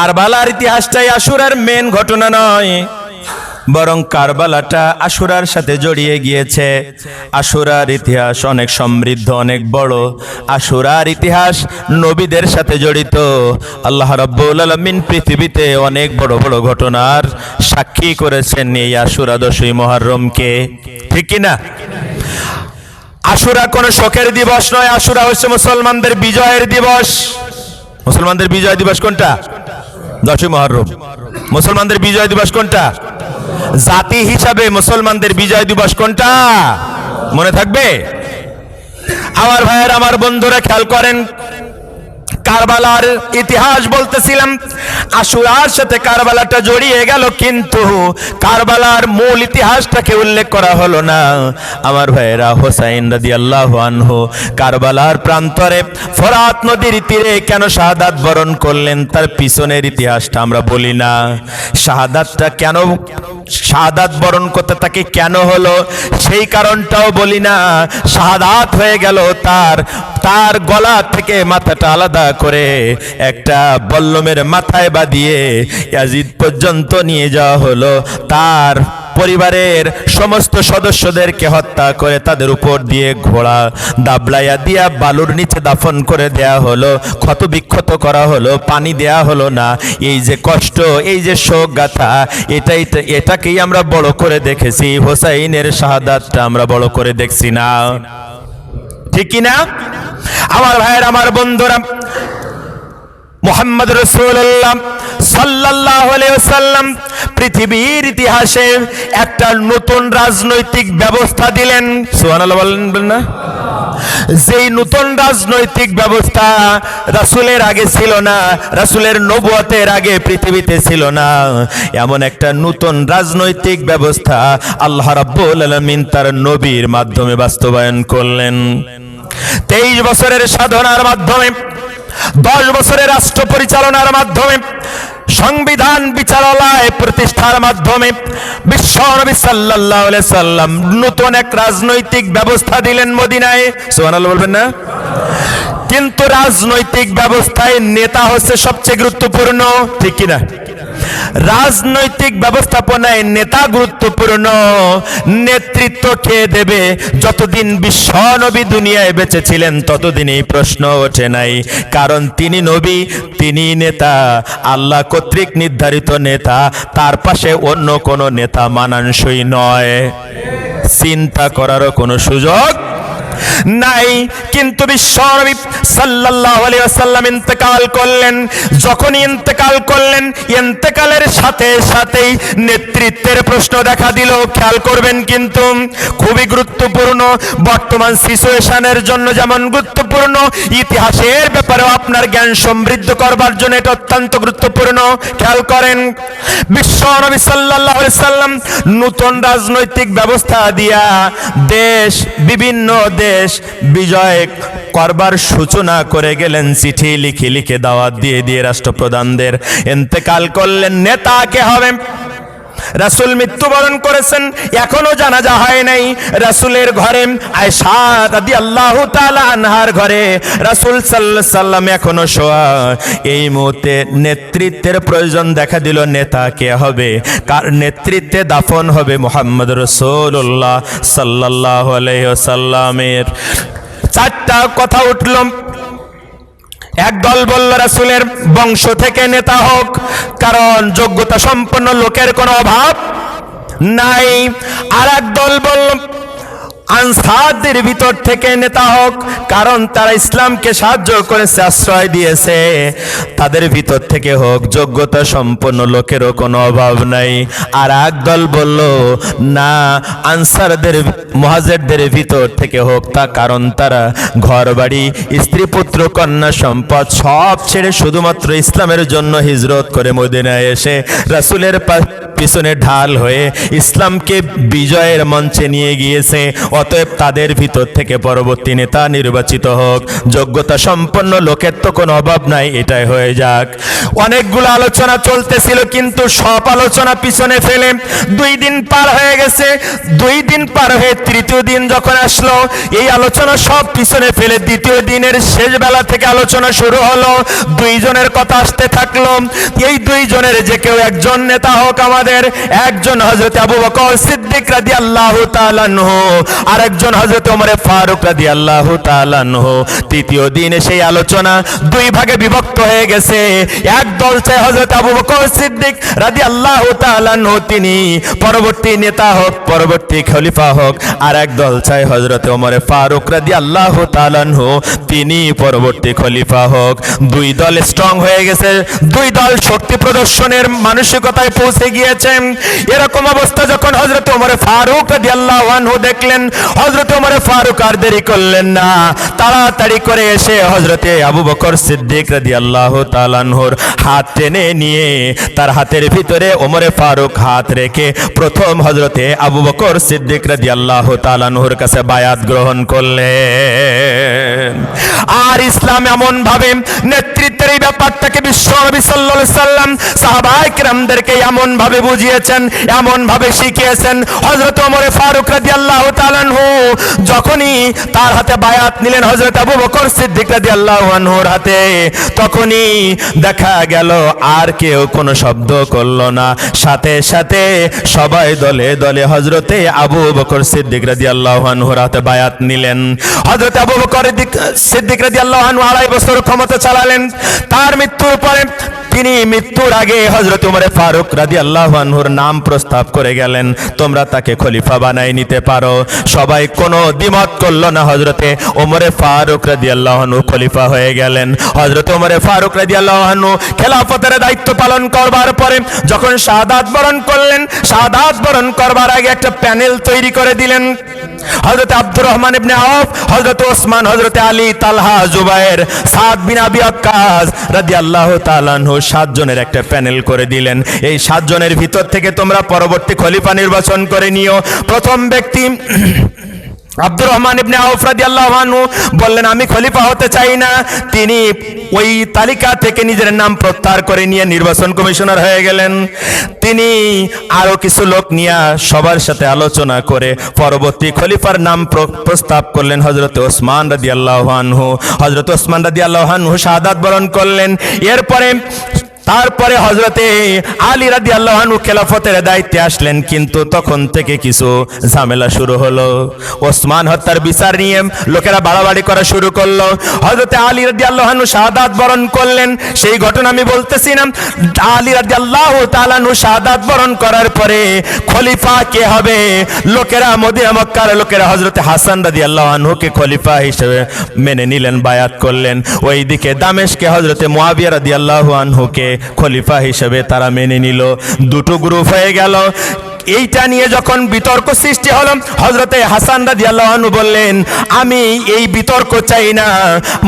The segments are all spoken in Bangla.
কারবালার ইতিহাসটাই আশুরার মেন ঘটনা নয়, বরং কারবালাটা আশুরার সাথে জড়িয়ে গিয়েছে। আশুরার ইতিহাস অনেক সমৃদ্ধ, অনেক বড়। আশুরার ইতিহাস নবীদের সাথে জড়িত। আল্লাহ রাব্বুল আলামিন পৃথিবীতে অনেক বড় বড় ঘটনার সাক্ষী করেছেন এই আশুরা দশই মহরমকে। ঠিক কি না? আশুরা কোনো শোকের দিবস নয়, আশুরা হচ্ছে মুসলমানদের বিজয়ের দিবস। মুসলমানদের বিজয় দিবস কোনটা? দশই মহরম, মুসলমানদের বিজয় দিবস কোনটা? জাতি হিসাবে মুসলমানদের বিজয় দিবস কোনটা? মনে থাকবে? আমার ভাইয়ের, আমার বন্ধুরা খেয়াল করেন কারবালার ইতিহাস বলতেছিলাম। আশুরার সাথে কারবালাটা জড়িয়ে গেল, কিন্তু কারবালার মূল ইতিহাসটাকে উল্লেখ করা হলো না। আমার ভাইয়েরা, হোসাইন রাদি আল্লাহ আনহু কারবালার প্রান্তরে ফরাত নদীর তীরে কেন শাহাদাত বরণ করলেন, তার পিছনের ইতিহাসটা আমরা বলি না। শাহাদাতটা কেন, শাহাদাত বরণ করতে তাকে কেন হলো, সেই কারণটাও বলি না। শাহাদাত হয়ে গেল, তার তার গলা থেকে মাথাটা আলাদা করে একটা বল্লমের মাথায় বাঁধিয়ে ইয়াজিদ পর্যন্ত নিয়ে যাওয়া হলো। তার পরিবারের সমস্ত সদস্যদেরকে হত্যা করে তাদের উপর দিয়ে ঘোড়া দাবলাইয়া দিয়া বালুর নিচে দাফন করে দেয়া হলো। ক্ষত বিক্ষত করা হলো, পানি দেয়া হলো না। এই যে কষ্ট, এই যে শোক গাথা এটাই এটাকেই আমরা বড় করে দেখেছি। হোসাইনের শাহাদাতটা আমরা বড় করে দেখছি না। ঠিক না আমার ভাইয়ের, আমার বন্ধুরা মোহাম্মদ রসুল্লাহ সাল্লাহ সাল্লাম পৃথিবীর ইতিহাসে একটা নতুন রাজনৈতিক ব্যবস্থা দিলেন। সুহান বলেন না। যেই নতুন রাজনৈতিক ব্যবস্থা রাসুলের আগে ছিল না, রাসুলের নবুয়তের আগে পৃথিবীতে ছিল না, এমন একটা নতুন রাজনৈতিক ব্যবস্থা আল্লাহ রাব্বুল আলামিন তার নবীর মাধ্যমে বাস্তবায়ন করলেন। তেইশ বছরের সাধনার মাধ্যমে দশ বছরের রাষ্ট্র পরিচালনার মাধ্যমে, সংবিধান বিচারালয় প্রতিষ্ঠার মাধ্যমে বিশ্ব নবী সাল্লাল্লাহু সাল্লাম নতুন এক রাজনৈতিক ব্যবস্থা দিলেন মদিনায়। সুবহানাল্লাহ বলবেন না? কিন্তু রাজনৈতিক ব্যবস্থায় নেতা হচ্ছে সবচেয়ে গুরুত্বপূর্ণ, ঠিক কিনা? রাজনৈতিক ব্যবস্থাপনায় নেতা গুরুত্বপূর্ণ। নেতৃত্ব খেয়ে দেবে। যতদিন বিশ্ব নবী দুনিয়ায় বেঁচে ছিলেন, ততদিন এই প্রশ্ন ওঠে নাই। কারণ তিনি নবী, তিনি নেতা। আল্লাহ কর্তৃক নির্ধারিত নেতা, তার পাশে অন্য কোনো নেতা মানানসই নয়। চিন্তা করারও কোনো সুযোগ নাই, কিন্তু বিশ্বনবী সাল্লাল্লাহু আলাইহি ওয়াসাল্লাম ইন্তেকাল করলেন। যখন ইন্তেকাল করলেন, ইন্তেকালের সাথে সাথেই নেতৃত্বের প্রশ্ন দেখা দিল। খেয়াল করবেন কিন্তু, খুবই গুরুত্বপূর্ণ বর্তমান সিচুয়েশনের জন্য যেমন গুরুত্বপূর্ণ, ইতিহাসের ব্যাপারেও আপনার জ্ঞান সমৃদ্ধ করবার জন্য এটা অত্যন্ত গুরুত্বপূর্ণ। খেয়াল করেন বিশ্ব নবী সাল্লাল্লাহু আলাইহি সাল্লাম নতুন রাজনৈতিক ব্যবস্থা দিয়া দেশ, বিভিন্ন দেশ বিজয় করবার সূচনা করে গেলেন, চিঠি লিখে লিখে দাওয়াত দিয়ে দিয়ে রাষ্ট্রপ্রধানদের এতেকাল করলেন। নেতা কে হবে রাসুল মৃত্যুবরণ করেছেন, এখনও জানাজা হয় নাই। রাসুলের ঘরে আয়সা দাদি আল্লাহ আনহার ঘরে রাসুল সাল্লাহ সাল্লাম এখনও শোয়া। এই মুহূর্তে নেতৃত্বের প্রয়োজন দেখা দিল, নেতা কে হবে? কার নেতৃত্বে দাফন হবে? মোহাম্মদ রসুল্লাহ সাল্লাহ আলহ্লামের চারটা কথা উঠল। একদল বলল, রাসুলের বংশ থেকে নেতা হোক, কারণ যোগ্যতা সম্পন্ন লোকের কোনো অভাব নাই। আর দল বলল আনসারদের ভিতর থেকে নেতা হোক, কারণ তারা ইসলামকে সাহায্য করেছে, আশ্রয় দিয়েছে। তাদের ভিতর থেকে হোক, যোগ্যতা সম্পন্ন লোকেরও কোনো অভাব নাই। আর এক দল বলল, না, আনসারদের, মহাজেরদের ভিতর থেকে হোক তা, কারণ তারা ঘর বাড়ি স্ত্রী পুত্র কন্যা সম্পদ সব ছেড়ে শুধুমাত্র ইসলামের জন্য হিজরত করে মদিনায় এসে রাসুলের পিছনে ঢাল হয়ে ইসলামকে বিজয়ের মঞ্চে নিয়ে গিয়েছে। অতএব তাদের ভিতর থেকে পরবর্তী নেতা নির্বাচিত হোক। যোগ্যতা সম্পন্ন লোকের তো কোনো অভাব নাই, এটাই হয়ে যাক। অনেকগুলো আলোচনা চলতেছিল, কিন্তু সব আলোচনা পিছনে ফেলে দুই দিন পার হয়ে গেছে। দুই দিন পার হয়ে তৃতীয় দিন যখন আসলো, এই আলোচনা সব পিছনে ফেলে দ্বিতীয় দিনের শেষ বেলা থেকে আলোচনা শুরু হলো। দুইজনের কথা আসতে থাকল। এই দুইজনের যে কেউ একজন নেতা হোক আমাদের, একজন হজরত আবু বকর সিদ্দিক রাদি আল্লাহ তালানহ আর একজন হজরত ওমরে ফারুক রাদি আল্লাহ তালানহ তৃতীয় দিনে সেই আলোচনা দুই ভাগে বিভক্ত হয়ে গেছে। এক দল চায় হজরত আবু বকর সিদ্দিক রাদি আল্লাহ তালানহ তিনি পরবর্তী নেতা হোক, পরবর্তী খলিফা হোক। আর এক দল চায় হজরত ওমরে ফারুক রাদি আল্লাহ তালানহ তিনি পরবর্তী খলিফা হোক। দুই দল স্ট্রং হয়ে গেছে। দুই দল শক্তি প্রদর্শনের মানসিকতায় পৌঁছে গিয়েছেন। এরকম অবস্থা যখন হজরত ওমরে ফারুক রাদিয়াল্লাহু আনহু দেখলেন হজরত ওমরে ফারুক আর দেরি করলেন না। তাড়াতাড়ি করে এসে হজরতে আবু বকর সিদ্দিক রাদিয়াল্লাহু তাআলার হাত টেনে নিয়ে তার হাতের ভিতরে ওমরে ফারুক হাত রেখে প্রথম হজরতে আবু বকর সিদ্দিক আল্লাহ তাআলার কাছে বায়াত গ্রহণ করলেন। আর ইসলাম এমন ভাবে নেতৃত্বের এই ব্যাপারটাকে বিশ্ব নবী সাল্লাল্লাহু আলাইহি সাল্লাম সাহাবায়ে এমন ভাবে বুঝিয়েছেন এমন ভাবে শিখিয়েছেন। হযরত ওমর ফারুক রাদিয়াল্লাহু তাআলা আনহু যখনই তার হাতে বায়াত নিলেন হযরত আবু বকর সিদ্দিক রাদিয়াল্লাহু আনহুর হাতে, তখনই দেখা গেল আর কেউ কোনো শব্দ করল না। সাথে সাথে সবাই দলে দলে হজরতে আবু বকর সিদ্দিক রাদিয়াল্লাহু আনহুর হাতে বায়াত নিলেন। হযরত আবু বকর সিদ্দিক রাদিয়াল্লাহু আনহু আড়াই বছর ক্ষমতা চালালেন। তার মৃত্যুর পরে তিনি মৃত্যুর আগে হজরত উমরে ফারুক রাদি আল্লাহ নাম প্রস্তাব করে গেলেন, তোমরা তাকে খলিফা বানাই নিতে পারো। সবাই কোনো দ্বিমত করল না হজরতে ওমরে ফারুক রাদি আল্লাহ খলিফা হয়ে গেলেন। হজরত ওমরে ফারুক রাদি আল্লাহ খেলাফতের দায়িত্ব পালন করবার পরে যখন শাহাদাত বরণ করলেন, শাহাদাত বরণ করবার আগে একটা প্যানেল তৈরি করে দিলেন। হজরত আব্দুর রহমান ইবনে আউফ হজরত ওসমান হজরত আলী, তালহা, জুবায়ের, সাদ বিন আবি আক্কাস রাদিয়াল্লাহু তাআলা আনহু সাতজনের একটা প্যানেল করে দিলেন। এই সাতজনের ভিতর থেকে তোমরা পরবর্তী খলিফা নির্বাচন করে নিও। প্রথম ব্যক্তি আব্দুর রহমান ইবনে আউফ রাদিয়াল্লাহু আনহু বললেন, আমি খলিফা হতে চাই না। তিনি ওই তালিকা থেকে নিজের নাম প্রত্যাহার করে নিয়ে নির্বাচন কমিশনার হয়ে গেলেন। তিনি আরও কিছু লোক নিয়ে সবার সাথে আলোচনা করে পরবর্তী খলিফার নাম প্র- প্রস্তাব করলেন হজরত ওসমান রাদিয়াল্লাহু আনহু। হজরত ওসমান রাদিয়াল্লাহু আনহু শাহাদাত বরণ করলেন। এরপরে তারপরে হজরতে আলী রাদি আল্লাহানু খেলাফতের দায়িত্বে আসলেন, কিন্তু তখন থেকে কিছু ঝামেলা শুরু হলো। ওসমান হত্যার বিচার নিয়ে লোকেরা বাড়াবাড়ি করা শুরু করল। হজরতে আলী রাদি আল্লাহানু শাহাদাত বরণ করলেন। সেই ঘটনা আমি বলতেছি না। আলী রাদি আল্লাহ তালানু শাহাদাত বরণ করার পরে খলিফা কে হবে? লোকেরা মদিনা মক্কার লোকেরা হজরতে হাসান রাদি আল্লাহানুকে খলিফা হিসেবে মেনে নিলেন, বায়াত করলেন। ওইদিকে দামেশকে হজরতে মুয়াবিয়া রাদি আল্লাহ আনহুকে খলিফা হিসেবে তারা মেনে নিল। দুটো গ্রুপ হয়ে গেল। এইটা নিয়ে যখন বিতর্ক সৃষ্টি হলো হজরতে হাসান রাদি আল্লাহনু বললেন, আমি এই বিতর্ক চাই না,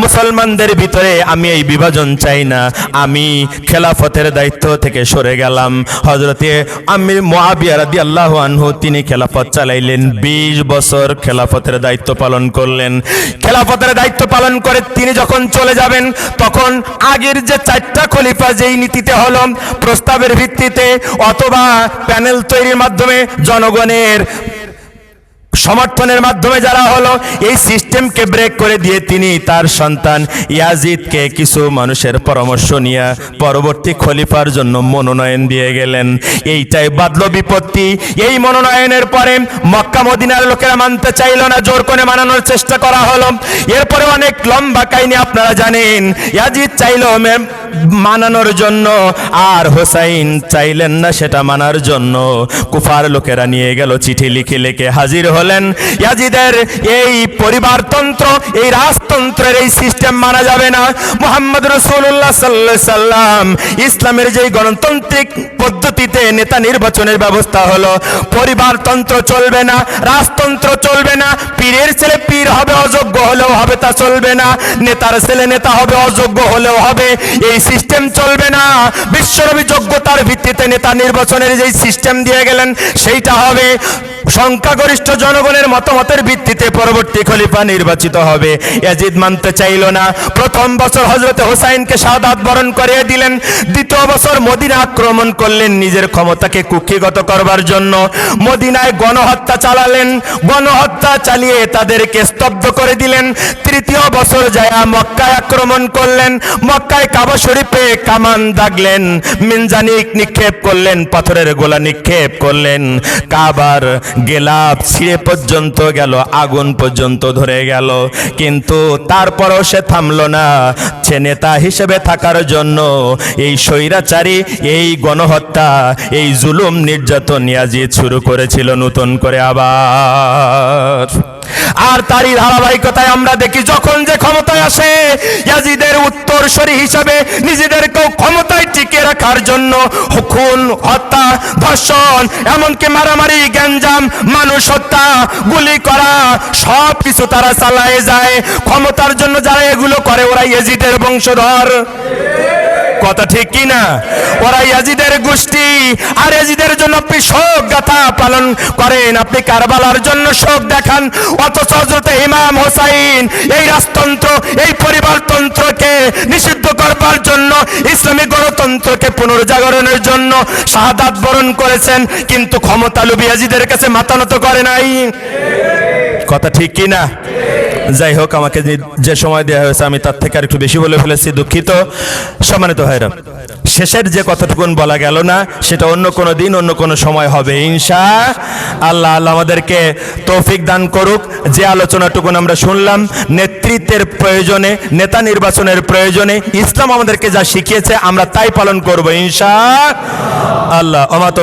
মুসলমানদের ভিতরে আমি এই বিভাজন চাই না, আমি খেলাফতের দায়িত্ব থেকে সরে গেলাম। হজরতে আমি মোয়াবিয়া রাদি আল্লাহ তিনি খেলাফত চালাইলেন, বিশ বছর খেলাফতের দায়িত্ব পালন করলেন। খেলাফতের দায়িত্ব পালন করে তিনি যখন চলে যাবেন, তখন আগের যে চারটা খলিফা যেই নীতিতে হলো, প্রস্তাবের ভিত্তিতে অথবা প্যানেল তৈরির মাধ্যমে জনগণের সমর্থনের মাধ্যমে যারা হলো, এই সিস্টেমকে ব্রেক করে দিয়ে তিনি তার সন্তান ইয়াজিদকে কিছু মানুষের পরামর্শ নিয়ে পরবর্তী খলিফার জন্য মনোনয়ন দিয়ে গেলেন। এইটাই বাদল বিপত্তি। এই মনোনয়নের পরে মক্কা মদিনার লোকেরা মানতে চাইল না, জোর করে মানানোর চেষ্টা করা হলো। এরপরে অনেক লম্বা কাহিনী আপনারা জানেন। ইয়াজিদ চাইল মানানোর জন্য, আর হোসাইন চাইলেন না সেটা মানার জন্য। কুফার লোকেরা নিয়ে গেল চিঠি লিখে লিখে হাজির হলেন। ইয়াজিদের এই পরিবারতন্ত্র, এই রাজতন্ত্রের এই সিস্টেম মানা যাবে না। মোহাম্মদ রসুল্লাহ সাল্লাহ সাল্লাম ইসলামের যেই গণতান্ত্রিক পদ্ধতিতে নেতা নির্বাচনের ব্যবস্থা হলো, পরিবারতন্ত্র চলবে না, রাজতন্ত্র চলবে না, পীরের ছেলে পীর হবে অযোগ্য। হলেও হবে তা চলবে না। নেতার ছেলে নেতা হবে, অযোগ্য হলেও হবে। এই সিস্টেম চলবে না। বিশ্বনবী যোগ্যতার ভিত্তিতে নেতা নির্বাচনের যেই সিস্টেম দিয়ে গেলেন, সেইটা হবে সংখ্যাগরিষ্ঠ জন জনগণের মতামতের ভিত্তিতে পরবর্তী খলিফা নির্বাচিত হবে। ইয়াজিদ মানতে চাইল না। প্রথম বছর হজরত হোসাইনকে সাদাত বরণ করিয়ে দিলেন। দ্বিতীয় বছর মদিনা আক্রমণ করলেন নিজের ক্ষমতাকে কুক্ষিগত করবার জন্য। মদিনায় গণহত্যা চালালেন। গণহত্যা চালিয়ে তাদেরকে স্তব্ধ করে দিলেন। তৃতীয় বছর যায়া মক্কায় আক্রমণ করলেন, মক্কায় কাবা শরীফে কামান দাগলেন মিনজানিক নিক্ষেপ করলেন, পাথরের গোলা নিক্ষেপ করলেন। কাবার গেলাপ ছিঁড়ে পর্যন্ত গেল, আগুন পর্যন্ত ধরে গেল। কিন্তু তারপরও সে থামল না। সে নেতা হিসেবে থাকার জন্য এই স্বৈরাচারী, এই গণহত্যা, এই জুলুম নির্যাতন ইয়াজিদ শুরু করেছিল নতুন করে আবার। আর তারই ধারাবাহিকতায় আমরা দেখি যখন যে ক্ষমতায় আসে, ইয়াজিদের উত্তরসূরি হিসাবে নিজেদেরকেও ক্ষমতায় টিকিয়ে রাখার জন্য খুন, হত্যা, ধর্ষণ, এমনকি মারামারি, গ্যাঞ্জাম, মানুষ হত্যা, গুলি করা, সব কিছু তারা চালায় যায়। ক্ষমতার জন্য যারা এগুলো করে, ওরা ইয়াজিদের বংশধর। কথা ঠিক কি না ওরা ইয়াজিদের গোষ্ঠী আর ইয়াজিদের জন্য আপনি শোক গাথা পালন করেন। আপনি কারবালার জন্য শোক দেখান, অথচ হজরত ইমাম হোসাইন এই রাজতন্ত্র, এই পরিবারতন্ত্রকে নিষিদ্ধ করবার জন্য, ইসলামী গণতন্ত্রকে পুনর্জাগরণের জন্য শাহাদাত বরণ করেছেন, কিন্তু ক্ষমতা লুবি ইয়াজিদের কাছে মাতানত করে নাই। কথা ঠিক কি না যাই হোক, আমাকে যে- সময় দেওয়া হয়েছে, আমি তার থেকে আর একটু বেশি বলে ফেলেছি, দুঃখিত। সম্মানিত ভাইরা শেষের যে কথাটুকুন বলা গেল না, সেটা অন্য কোনো দিন, অন্য কোনো সময় হবে। ইনশা আল্লাহ আল্লাহ আমাদেরকে তৌফিক দান করুক। যে আলোচনাটুকুন আমরা শুনলাম, নেতৃত্বের প্রয়োজনে, নেতা নির্বাচনের প্রয়োজনে, ইসলাম আমাদেরকে যা শিখিয়েছে, আমরা তাই পালন করব। ইনশা আল্লাহ ওমা তৌফিক